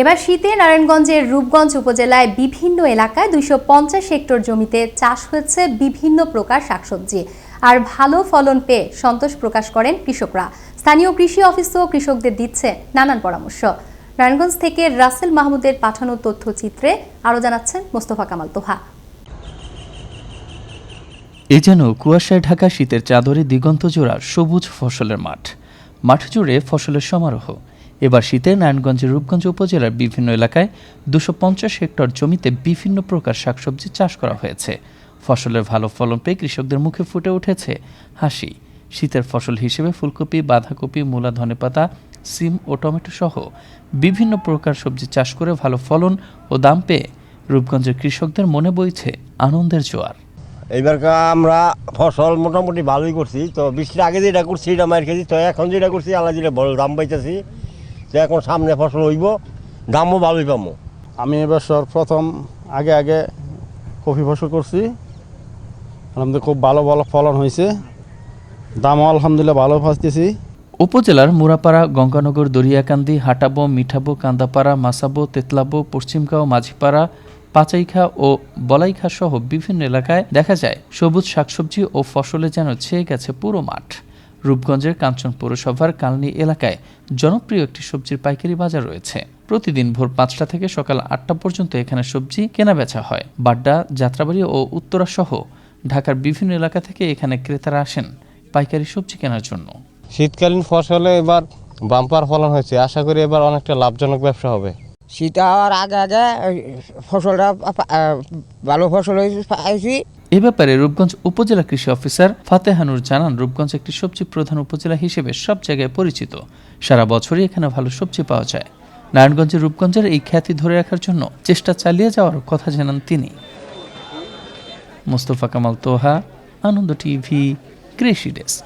এবার শীতে নারায়ণগঞ্জের রূপগঞ্জ উপজেলায় বিভিন্ন এলাকায় দুইশো পঞ্চাশ হেক্টর জমিতে চাষ হয়েছে বিভিন্ন প্রকার শাকসবজি। আর ভালো ফলন পেয়ে সন্তোষ প্রকাশ করেন কৃষকরা। স্থানীয় কৃষি অফিসও কৃষকদের দিচ্ছে নানান পরামর্শ। নারায়ণগঞ্জ থেকে রাসেল মাহমুদের পাঠানো তথ্যচিত্রে আরও জানাচ্ছেন মোস্তফা কামাল তোহা। এ যেন কুয়াশায় ঢাকা শীতের চাদরে দিগন্ত জোড়া সবুজ ফসলের মাঠ। মাঠ জুড়ে ফসলের সমারোহ। এবার শীতে নারায়ণগঞ্জের রূপগঞ্জ উপজেলার বিভিন্ন এলাকায় দুশো পঞ্চাশ হেক্টর জমিতে বিভিন্ন প্রকার শাকসবজি চাষ করা হয়েছে। ফসলের ভালো ফলন পেয়ে কৃষকদের মুখে ফুটে উঠেছে হাসি। শীতের ফসল হিসেবে ফুলকপি, বাঁধাকপি, মূলা, ধনেপাতা, সিম ও টমেটো সহ বিভিন্ন প্রকার সবজি চাষ করে ভালো ফলন ও দাম পেয়ে রূপগঞ্জের কৃষকদের মনে বইছে আনন্দের জোয়ার। এইবার আমরা ফসল মোটামুটি ভালোই করছি। তো বৃষ্টির আগে যেটা করছি, এটা মার খেয়েছি। তো এখন যেটা করছি আলাদা যেটা বড় দাম পাইতেছি। তো এখন সামনে ফসল হইব দামও ভালোই পাবো। আমি এবছর প্রথম আগে আগে কফি ফসল করছি। আলহামদুলিল্লাহ খুব ভালো ভালো ফলন হয়েছে। দামও আলহামদুলিল্লাহ ভালো পাচ্ছি। উপজেলার মুরাপাড়া গঙ্গানগর দরিয়াকান্দি হাটাবো মিঠাবো কান্দাপাড়া মাসাবো তেতলাবো পশ্চিমগাঁও মাঝিপাড়া পাচাইখা ও বলাইখা সহ বিভিন্ন এলাকায় দেখা যায় সবুজ শাকসবজি ও ফসলে যেন ছেয়ে গেছে পুরো মাঠ। রূপগঞ্জের কাঞ্চন পৌরসভার কালনি এলাকায় জনপ্রিয় একটি সবজির পাইকারি বাজার রয়েছে। প্রতিদিন ভোর পাঁচটা থেকে সকাল আটটা পর্যন্ত এখানে সবজি কেনা বেচা হয়। বাড্ডা যাত্রাবাড়ি ও উত্তরা সহ ঢাকার বিভিন্ন এলাকা থেকে এখানে ক্রেতারা আসেন পাইকারি সবজি কেনার জন্য। শীতকালীন ফসলে এবার বাম্পার ফলন হয়েছে। আশা করি এবার অনেকটা লাভজনক ব্যবসা হবে। শীত হওয়ার আগে আগে ফসলটা ভালো ফসল হয়েছে পাইছি। এ ব্যাপারে রূপগঞ্জ উপজেলা কৃষি অফিসার ফাতেহানুর জানান, রূপগঞ্জ একটি সবজি প্রধান উপজেলা হিসেবে সব জায়গায় পরিচিত। সারা বছরই এখানে ভালো সবজি পাওয়া যায়। নারায়ণগঞ্জের রূপগঞ্জের এই খ্যাতি ধরে রাখার জন্য চেষ্টা চালিয়ে যাওয়ার কথা জানান তিনি। মোস্তফা কামাল তোহা, আনন্দ টিভি, কৃষি ডেস্ক।